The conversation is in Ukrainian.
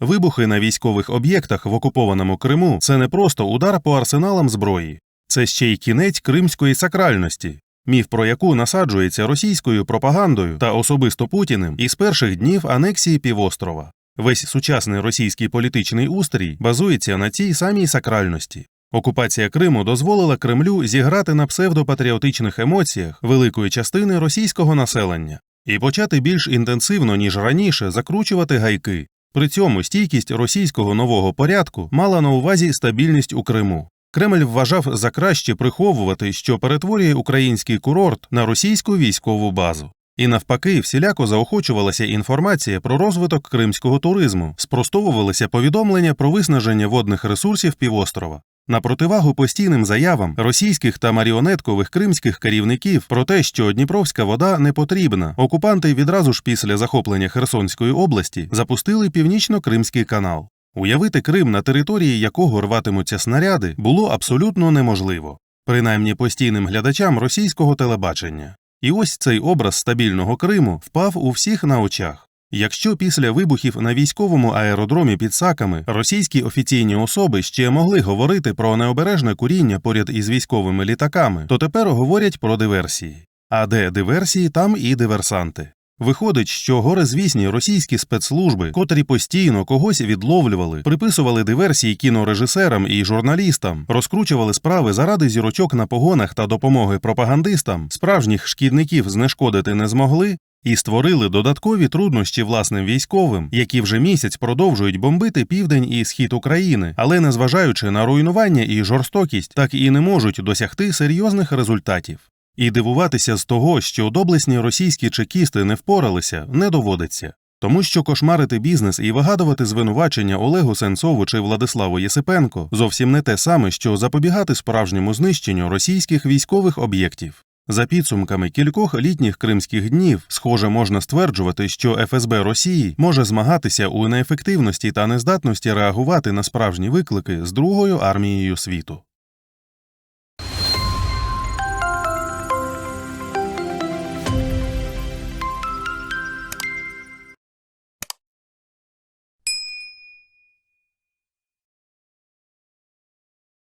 Вибухи на військових об'єктах в окупованому Криму це не просто удар по арсеналам зброї, це ще й кінець кримської сакральності, міф про яку насаджується російською пропагандою та особисто Путіним із перших днів анексії півострова. Весь сучасний російський політичний устрій базується на цій самій сакральності. Окупація Криму дозволила Кремлю зіграти на псевдопатріотичних емоціях великої частини російського населення і почати більш інтенсивно, ніж раніше, закручувати гайки. При цьому стійкість російського нового порядку мала на увазі стабільність у Криму. Кремль вважав за краще приховувати, що перетворює український курорт на російську військову базу. І навпаки, всіляко заохочувалася інформація про розвиток кримського туризму, спростовувалися повідомлення про виснаження водних ресурсів півострова. На противагу постійним заявам російських та маріонеткових кримських керівників про те, що Дніпровська вода не потрібна, окупанти відразу ж після захоплення Херсонської області запустили північно-кримський канал. Уявити Крим, на території якого рватимуться снаряди, було абсолютно неможливо, принаймні постійним глядачам російського телебачення. І ось цей образ стабільного Криму впав у всіх на очах. Якщо після вибухів на військовому аеродромі під Саками російські офіційні особи ще могли говорити про необережне куріння поряд із військовими літаками, то тепер говорять про диверсії. А де диверсії, там і диверсанти. Виходить, що горизвісні російські спецслужби, котрі постійно когось відловлювали, приписували диверсії кінорежисерам і журналістам, розкручували справи заради зірочок на погонах та допомоги пропагандистам, справжніх шкідників знешкодити не змогли. І створили додаткові труднощі власним військовим, які вже місяць продовжують бомбити південь і схід України, але незважаючи на руйнування і жорстокість, так і не можуть досягти серйозних результатів. І дивуватися з того, що доблесні російські чекісти не впоралися, не доводиться. Тому що кошмарити бізнес і вигадувати звинувачення Олегу Сенцову чи Владиславу Єсипенко зовсім не те саме, що запобігати справжньому знищенню російських військових об'єктів. За підсумками кількох літніх кримських днів, схоже, можна стверджувати, що ФСБ Росії може змагатися у неефективності та нездатності реагувати на справжні виклики з Другою армією світу.